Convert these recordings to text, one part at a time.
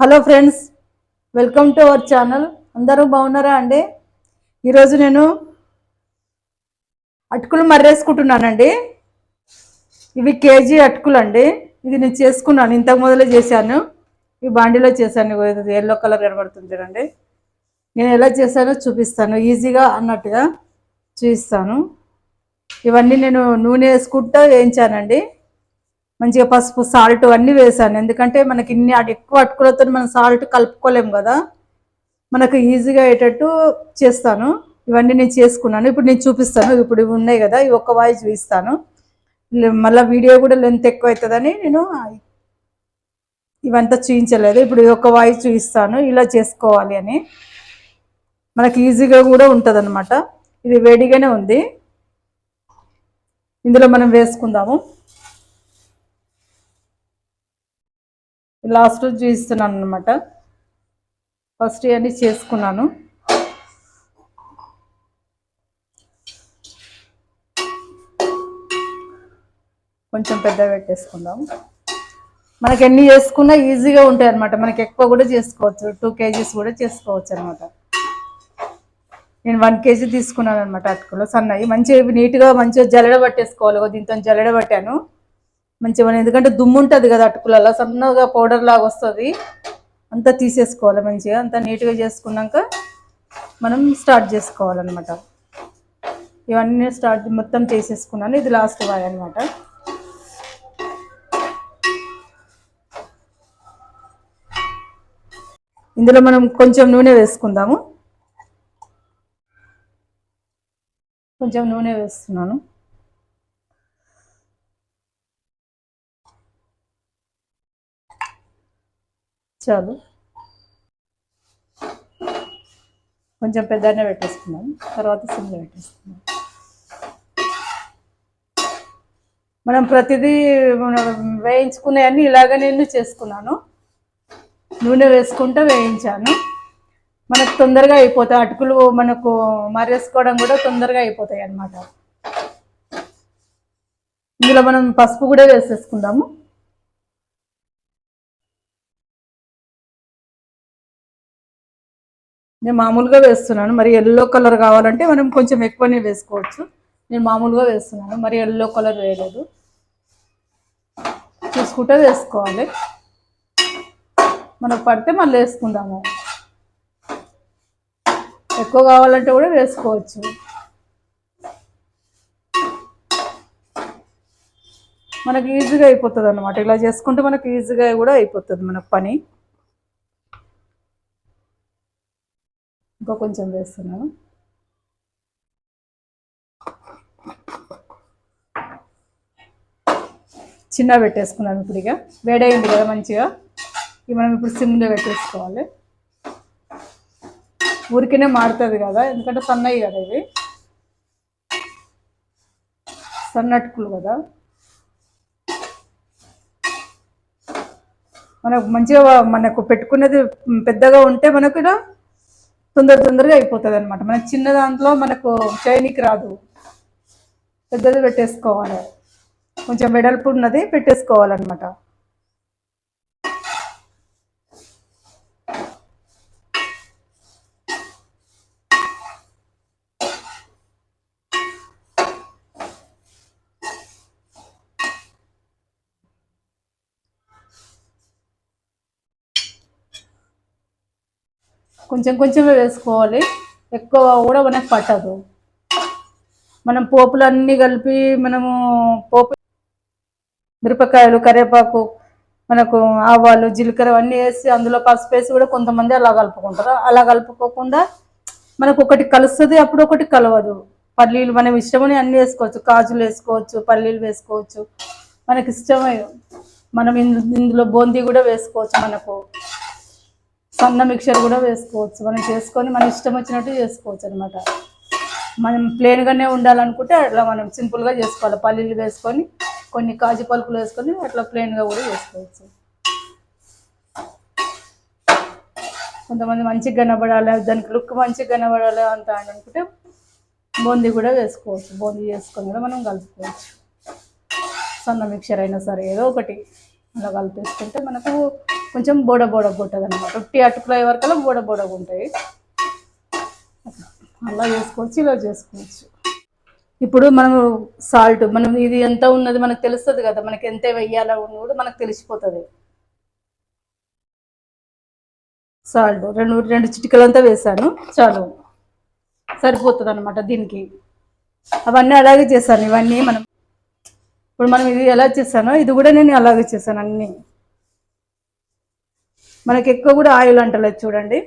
Hello friends welcome to our channel. అందరూ బాగున్నారా అండి? ఈరోజు నేను అటుకులు మర్రేసుకుంటున్నానండి. ఇవి కేజీ అటుకులు అండి ఇది నేను చేసుకున్నాను ఇంతకు మొదలే చేశాను. ఈ బాండీలో చేశాను ఎల్లో కలర్ కనబడుతుంది చూడండి. నేను ఎలా చేశానో చూపిస్తాను ఈజీగా అన్నట్టుగా చూపిస్తాను. ఇవన్నీ నేను నూనె వేసుకుంటూ వేయించానండి. మంచిగా పసుపు సాల్ట్ అన్నీ వేసాను ఎందుకంటే మనకి ఇన్ని అటు- ఎక్కువ అటుకులతో మనం సాల్ట్ కలుపుకోలేము కదా. మనకు ఈజీగా అయ్యేటట్టు చేస్తాను. ఇవన్నీ నేను చేసుకున్నాను. ఇప్పుడు నేను చూపిస్తాను. ఇప్పుడు ఇవి ఉన్నాయి కదా ఇవి ఒక్క వాయి చూపిస్తాను మళ్ళీ వీడియో కూడా లెంత్ ఎక్కువ అవుతుందని నేను ఇవంతా చూపించలేదు. ఇప్పుడు ఈ ఒక్క వాయి చూపిస్తాను. ఇలా చేసుకోవాలి అని. మనకి ఈజీగా కూడా ఉంటుంది ఇది వేడిగానే ఉంది. ఇందులో మనం వేసుకుందాము. లాస్ట్ చూపిస్తున్నాను అనమాట ఫస్ట్ ఇవన్నీ చేసుకున్నాను. కొంచెం పెద్ద పెట్టేసుకుందాం. మనకి ఎన్ని చేసుకున్నా ఈజీగా ఉంటాయి అనమాట మనకి ఎక్కువ కూడా చేసుకోవచ్చు. టూ కేజీస్ కూడా చేసుకోవచ్చు అనమాట నేను వన్ కేజీ తీసుకున్నాను అనమాట అటుకులు. సన్నవి మంచిగా నీట్గా మంచిగా జల్లడ పట్టేసుకోవాలి. దీంతో జల్లడ పట్టాను. మంచిగా ఎందుకంటే దుమ్ము ఉంటుంది కదా అటుకులలో సన్నగా పౌడర్ లాగా వస్తుంది. అంతా తీసేసుకోవాలి మంచిగా. అంతా నీట్గా చేసుకున్నాక మనం స్టార్ట్ చేసుకోవాలన్నమాట. ఇవన్నీ స్టార్ట్ మొత్తం చేసేసుకున్నాను. ఇది లాస్ట్ వాయ్ అనమాట ఇందులో మనం కొంచెం నూనె వేసుకుందాము. కొంచెం నూనె వేస్తున్నాను. చాలు. కొంచెం పెద్దనే పెట్టేసుకున్నాం తర్వాత సిమ్లో పెట్టేసుకున్నాం మనం ప్రతిదీ మనం వేయించుకునే అన్ని ఇలాగ నేను చేసుకున్నాను. నూనె వేసుకుంటూ వేయించాను. మనకు తొందరగా అయిపోతాయి అటుకులు మనకు మరేసుకోవడం కూడా తొందరగా అయిపోతాయి అన్నమాట. ఇందులో మనం పసుపు కూడా వేసేసుకుందాము. నేను మామూలుగా వేస్తున్నాను. మరి ఎల్లో కలర్ కావాలంటే మనం కొంచెం ఎక్కువనే వేసుకోవచ్చు. నేను మామూలుగా వేస్తున్నాను. మరి ఎల్లో కలర్ వేయలేదు. చూసుకుంటే వేసుకోవాలి. మనకు పడితే మళ్ళీ వేసుకుందాము. ఎక్కువ కావాలంటే కూడా వేసుకోవచ్చు. మనకి ఈజీగా అయిపోతుంది అనమాట ఇలా చేసుకుంటే మనకి ఈజీగా కూడా అయిపోతుంది మనకు పని. ఇంకా కొంచెం వేస్తున్నాను. చిన్న పెట్టేసుకున్నాను ఇప్పుడు ఇక. వేడైంది కదా మంచిగా. ఇవి మనం ఇప్పుడు సిమ్లో పెట్టేసుకోవాలి. ఊరికనే మారుతుంది కదా ఎందుకంటే సన్నవి కదా ఇవి. సన్నట్టుకులు కదా. మనకు మంచిగా మనకు పెట్టుకున్నది పెద్దగా ఉంటే మనకు ఇలా తొందర తొందరగా అయిపోతుంది అనమాట మనకి చిన్న దాంట్లో మనకు చైనీకి రాదు. పెద్దది పెట్టేసుకోవాలి. కొంచెం వెడల్పు ఉన్నది పెట్టేసుకోవాలన్నమాట. కొంచెం కొంచెమే వేసుకోవాలి. ఎక్కువ కూడా మనకు పట్టదు. మనం పోపులు అన్నీ కలిపి మనము పోపు మిరపకాయలు కరివేపాకు మనకు ఆవాలు జీలకర్ర అన్నీ వేసి అందులో పసుపు వేసి కూడా కొంతమంది అలా కలుపుకుంటారు. అలా కలుపుకోకుండా మనకు ఒకటి కలుస్తుంది అప్పుడు ఒకటి కలవదు. పల్లీలు మనం ఇష్టమని అన్నీ వేసుకోవచ్చు. కాజులు వేసుకోవచ్చు పల్లీలు వేసుకోవచ్చు. మనకి ఇష్టమే. మనం ఇందు- ఇందులో బూందీ కూడా వేసుకోవచ్చు మనకు. సన్న మిక్చర్ కూడా వేసుకోవచ్చు. మనం చేసుకొని మన ఇష్టం వచ్చినట్టు చేసుకోవచ్చు అనమాట మనం ప్లెయిన్గానే ఉండాలనుకుంటే అట్లా మనం సింపుల్గా చేసుకోవాలి. పల్లీలు వేసుకొని కొన్ని కాజు పలుకులు వేసుకొని అట్లా ప్లెయిన్గా కూడా చేసుకోవచ్చు. కొంతమంది మంచిగా కనబడాలి దానికి లుక్ మంచిగా కనబడాలి అంత అని అనుకుంటే బూందీ కూడా వేసుకోవచ్చు. బూందీ చేసుకొని కూడా మనం కలుపుకోవచ్చు. సన్న మిక్చర్ అయినా సరే ఏదో ఒకటి అలా కలిపేసుకుంటే మనకు కొంచెం బోడ బోడ పుట్టదు అనమాట ఉట్టి అటుకులు అయ్యే వరకల్లా బోడ బోడగా ఉంటాయి. అలా చేసుకోవచ్చు ఇలా చేసుకోవచ్చు. ఇప్పుడు మనం సాల్ట్ మనం ఇది ఎంత ఉన్నది మనకు తెలుస్తుంది కదా మనకి ఎంత వెయ్యాలో ఉన్నది కూడా మనకు తెలిసిపోతుంది. సాల్ట్ రెండు రెండు చిటికలంతా వేసాను చాలు. సరిపోతుంది అనమాట దీనికి. అవన్నీ అలాగే చేశాను ఇవన్నీ మనం. ఇప్పుడు మనం ఇది ఎలా చేశానో ఇది కూడా నేను అలాగే చేశాను అన్నీ. మనకి ఎక్కువ కూడా ఆయిల్ అంటలేదు చూడండి.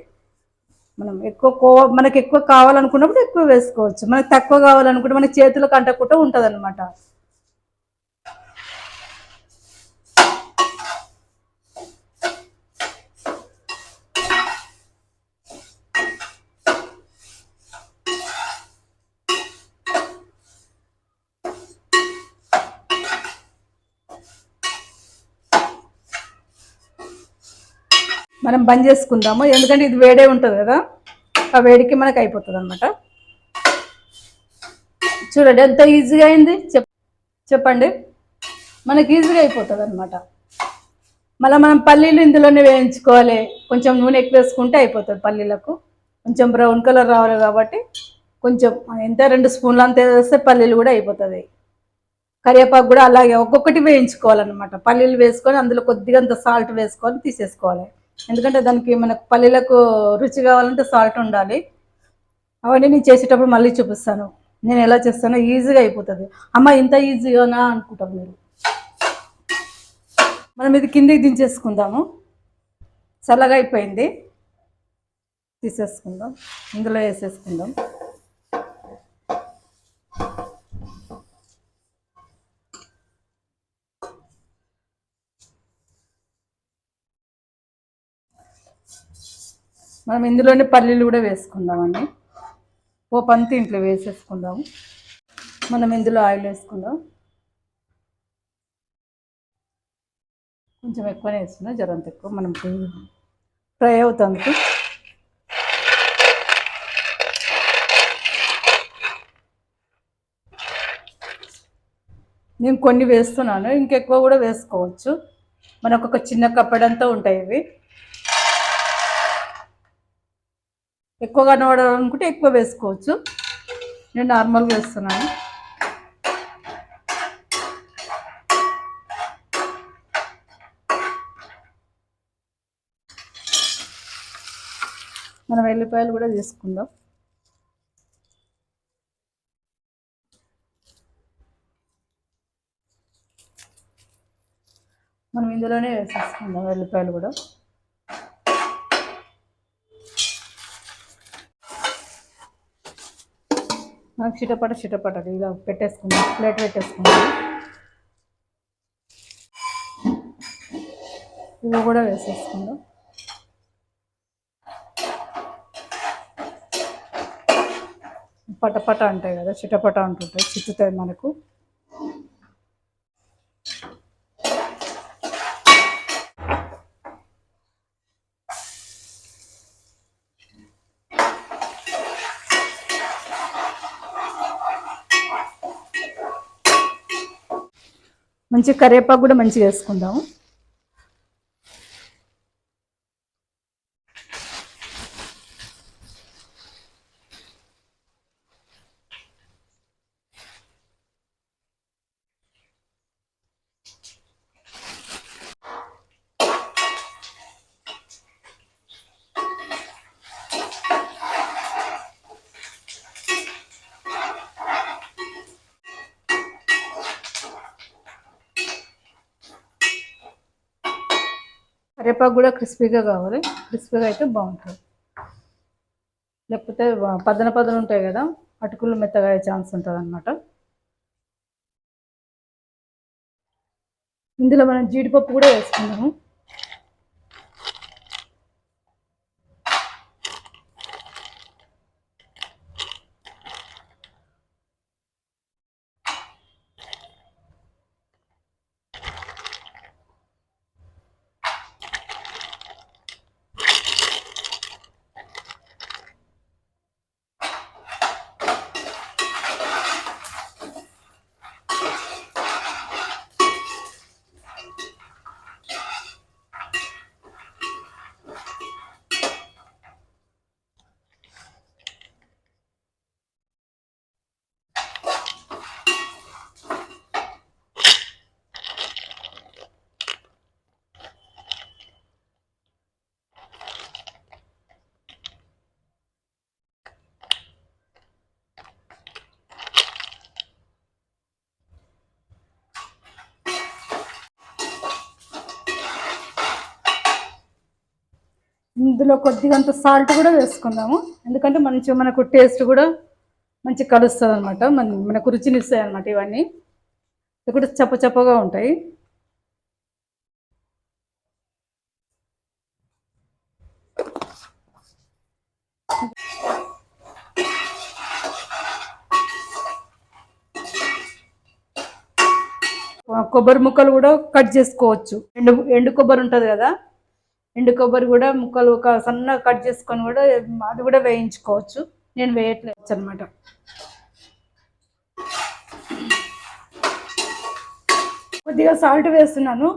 మనం ఎక్కువ కో మనకి ఎక్కువ కావాలనుకున్నప్పుడు ఎక్కువ వేసుకోవచ్చు. మనకి తక్కువ కావాలనుకుంటే మన చేతులకు అంటకుండా ఉంటుంది అనమాట మనం బంద్ చేసుకుందాము. ఎందుకంటే ఇది వేడే ఉంటుంది కదా. ఆ వేడికి మనకు అయిపోతుంది అనమాట చూడండి ఎంత ఈజీగా అయింది. చెప్ చెప్పండి. మనకి ఈజీగా అయిపోతుంది అనమాట మళ్ళీ మనం పల్లీలు ఇందులోనే వేయించుకోవాలి. కొంచెం నూనె ఎక్కువ వేసుకుంటే అయిపోతుంది పల్లీలకు. కొంచెం బ్రౌన్ కలర్ రావాలి కాబట్టి కొంచెం ఎంత రెండు స్పూన్లు అంత వేస్తే పల్లీలు కూడా అయిపోతుంది. కరివేపాకు కూడా అలాగే ఒక్కొక్కటి వేయించుకోవాలన్నమాట. పల్లీలు వేసుకొని అందులో కొద్దిగా అంత సాల్ట్ వేసుకొని తీసేసుకోవాలి. ఎందుకంటే దానికి మనకు పల్లీలకు రుచి కావాలంటే సాల్ట్ ఉండాలి. అవన్నీ నేను చేసేటప్పుడు మళ్ళీ చూపిస్తాను. నేను ఎలా చేస్తానో ఈజీగా అయిపోతుంది. అమ్మ ఇంత ఈజీగానా అనుకుంటారు మీరు. మనం ఇది కిందికి దించేసుకుందాము. చల్లగా అయిపోయింది. తీసేసుకుందాం. ఇందులో వేసేసుకుందాం. మనం ఇందులోనే పల్లీలు కూడా వేసుకుందామండి. ఓ పంతి ఇంట్లో వేసేసుకుందాము మనం ఇందులో ఆయిల్ వేసుకుందాం. కొంచెం ఎక్కువనే వేస్తున్నా జ్వరం ఎక్కువ. మనం ఫ్రై అవుతుంది నేను కొన్ని వేస్తున్నాను ఇంకెక్కువ కూడా వేసుకోవచ్చు. మనకు ఒక చిన్న కప్పడంతా ఉంటాయి ఇవి. ఎక్కువగా అనుకుంటే ఎక్కువ వేసుకోవచ్చు. నేను నార్మల్గా వేస్తున్నాను. మనం ఎల్లిపాయలు కూడా తీసుకుందాం. మనం ఇందులోనే వేసేసుకుందాం ఎల్లిపాయలు కూడా. మనకు చిటపట చిటపట. ఇలా పెట్టేసుకుందాం. ప్లేట్ పెట్టేసుకుందాం. ఇవి కూడా వేసేసుకుందాం. పటపట అంటాయి కదా చిటపట అంటుంటాయి చిట్టుతాయి మనకు. మంచి కరివేపాకు కూడా మంచిగా వేసుకుందాము కరివేపాకు కూడా క్రిస్పీగా కావాలి. క్రిస్పీగా అయితే బాగుంటుంది. లేకపోతే పదన పదన ఉంటాయి కదా అటుకులు మెత్తగా అయ్యే ఛాన్స్ ఉంటుంది అనమాట ఇందులో మనం జీడిపప్పు కూడా వేసుకున్నాము ఇందులో కొద్దిగంత సాల్ట్ కూడా వేసుకుందాము. ఎందుకంటే మంచిగా మనకు టేస్ట్ కూడా మంచి కలుస్తుంది అనమాట మన మనకు రుచిని ఇస్తాయి అనమాట ఇవన్నీ. ఇవి కూడా చప్ప చప్పగా ఉంటాయి. కొబ్బరి ముక్కలు కూడా కట్ చేసుకోవచ్చు. ఎండు ఎండు కొబ్బరి ఉంటుంది కదా? ఎండు కొబ్బరి కూడా ముక్కలు ఒక సన్న కట్ చేసుకొని కూడా అది కూడా వేయించుకోవచ్చు. నేను వేయట్లేదు అనమాట కొద్దిగా సాల్ట్ వేస్తున్నాను.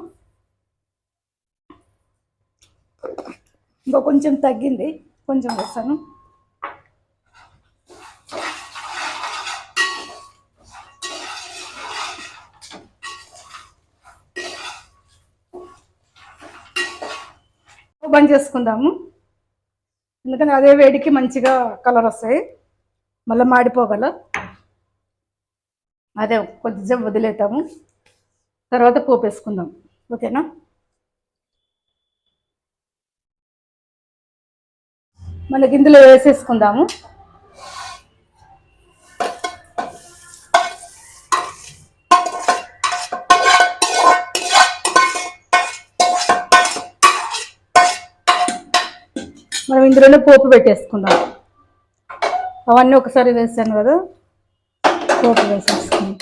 ఇంకా కొంచెం తగ్గింది. కొంచెం వేస్తాను. బంద్ చేసుకుందాము. ఎందుకంటే అదే వేడికి మంచిగా కలర్ వస్తాయి. మళ్ళీ మాడిపోగల. అదే కొద్దిసేపు వదిలేతాము తర్వాత పోపు వేసుకుందాం ఓకేనా? మనకి ఇందులో వేసేసుకుందాము మనం ఇందులోనే పోపు పెట్టేసుకుందాం. అవన్నీ ఒకసారి వేసాను కదా పోపు వేసేసుకుందాం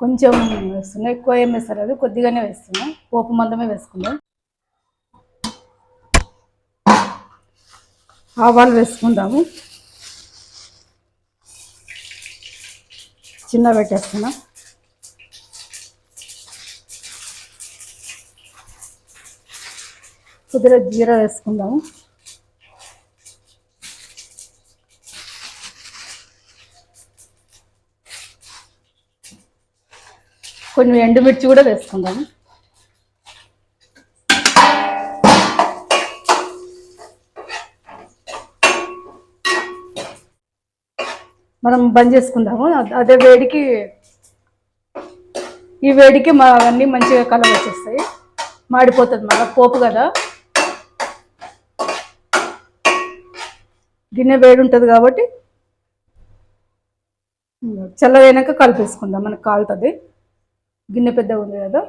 కొంచెం వేస్తున్నా ఎక్కువ ఏం వేస్తారు అది కొద్దిగానే వేస్తున్నా. పోపు మందమే వేసుకుందాం. ఆవాలు వేసుకుందాము. చిన్న పెట్టేస్తున్నాం. కొద్దిగా జీరా వేసుకుందాము. కొన్ని ఎండుమిర్చి కూడా వేసుకుందాము. మనం బంద్ చేసుకుందాము. అదే వేడికి ఈ వేడికి మా అవన్నీ మంచిగా కలర్ వచ్చేస్తాయి. మాడిపోతుంది మళ్ళీ పోపు కదా. గిన్నె వేడి ఉంటుంది కాబట్టి చల్లగైనాక కలిపేసుకుందాం మనకు కాలుతుంది. గిన్నె పెద్దగా ఉంది కదా.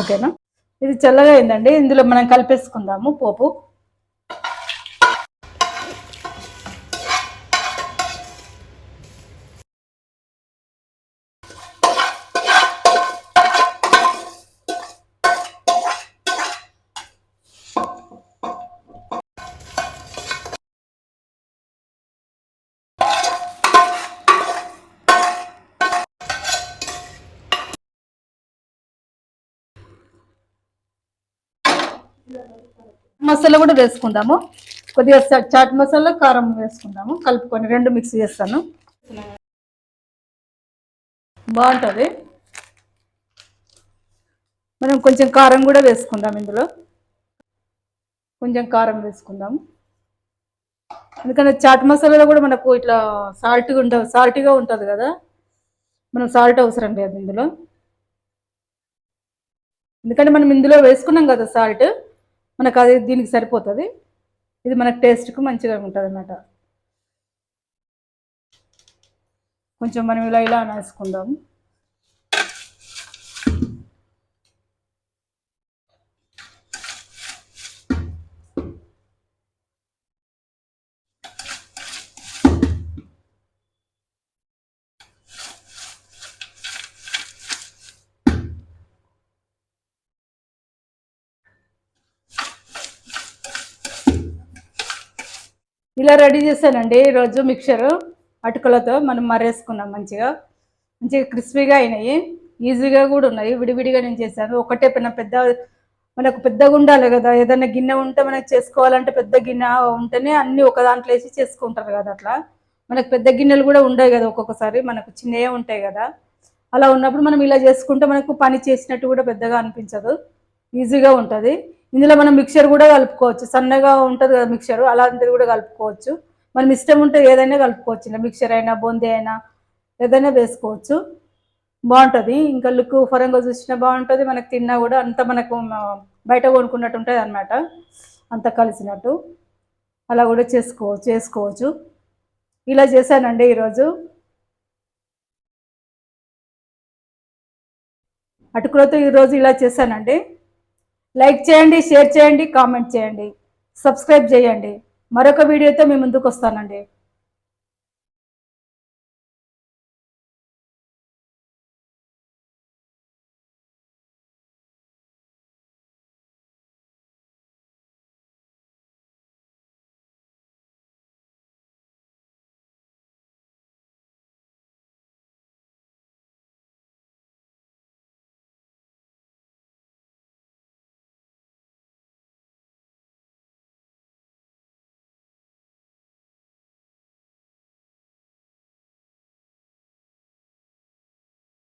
ఓకేనా? ఇది చల్లగా అయిందండి. ఇందులో మనం కలిపేసుకుందాము పోపు. మసాలా కూడా వేసుకుందాము. కొద్దిగా చాట్ మసాలా కారం వేసుకుందాము. కలుపుకొని రెండు మిక్స్ చేస్తాను. బాగుంటుంది. మనం కొంచెం కారం కూడా వేసుకుందాం ఇందులో. కొంచెం కారం వేసుకుందాము. ఎందుకంటే చాట్ మసాలాలో కూడా మనకు ఇట్లా సాల్ట్గా ఉంటుంది సాల్ట్గా ఉంటుంది కదా. మనం సాల్ట్ అవసరం లేదు ఇందులో. ఎందుకంటే మనం ఇందులో వేసుకున్నాం కదా సాల్ట్. మనకు అది దీనికి సరిపోతుంది. ఇది మనకు టేస్ట్కు మంచిగా ఉంటుంది అన్నమాట కొంచెం మనం ఇలా ఇలా వేసుకుందాం ఇలా రెడీ చేశానండి ఈరోజు మిక్చర్ అటుకులతో మనం మరేసుకున్నాం మంచిగా. మంచిగా క్రిస్పీగా అయినాయి. ఈజీగా కూడా ఉన్నాయి. విడివిడిగా నేను చేశాను. ఒకటే పెద్ద పెద్ద మనకు పెద్దగా ఉండాలి కదా. ఏదైనా గిన్నె ఉంటే మనకు చేసుకోవాలంటే పెద్ద గిన్నె ఉంటేనే అన్ని ఒక దాంట్లో వేసి చేసుకుంటారు కదా అట్లా. మనకు పెద్ద గిన్నెలు కూడా ఉండవు కదా ఒక్కొక్కసారి. మనకు చిన్నవే ఉంటాయి కదా. అలా ఉన్నప్పుడు మనం ఇలా చేసుకుంటే మనకు పని చేసినట్టు కూడా పెద్దగా అనిపించదు. ఈజీగా ఉంటుంది. ఇందులో మనం మిక్చర్ కూడా కలుపుకోవచ్చు. సన్నగా ఉంటుంది కదా మిక్చర్ అలాంటిది కూడా కలుపుకోవచ్చు. మనం ఇష్టం ఉంటే ఏదైనా కలుపుకోవచ్చు. ఇలా మిక్చర్ అయినా బూందీ అయినా ఏదైనా వేసుకోవచ్చు. బాగుంటుంది. ఇంకా లుక్ ఫరంగా చూసినా బాగుంటుంది. మనకు తిన్నా కూడా అంత మనకు బయట కొనుక్కున్నట్టు ఉంటుంది అనమాట అంత కలిసినట్టు. అలా కూడా చేసుకో చేసుకోవచ్చు. ఇలా చేశానండి ఈరోజు. అటుకులతో ఈరోజు ఇలా చేశానండి. లైక్ చేయండి షేర్ చేయండి కామెంట్ చేయండి. సబ్స్క్రైబ్ చేయండి. మరొక వీడియోతో మీ ముందుకు వస్తానండి.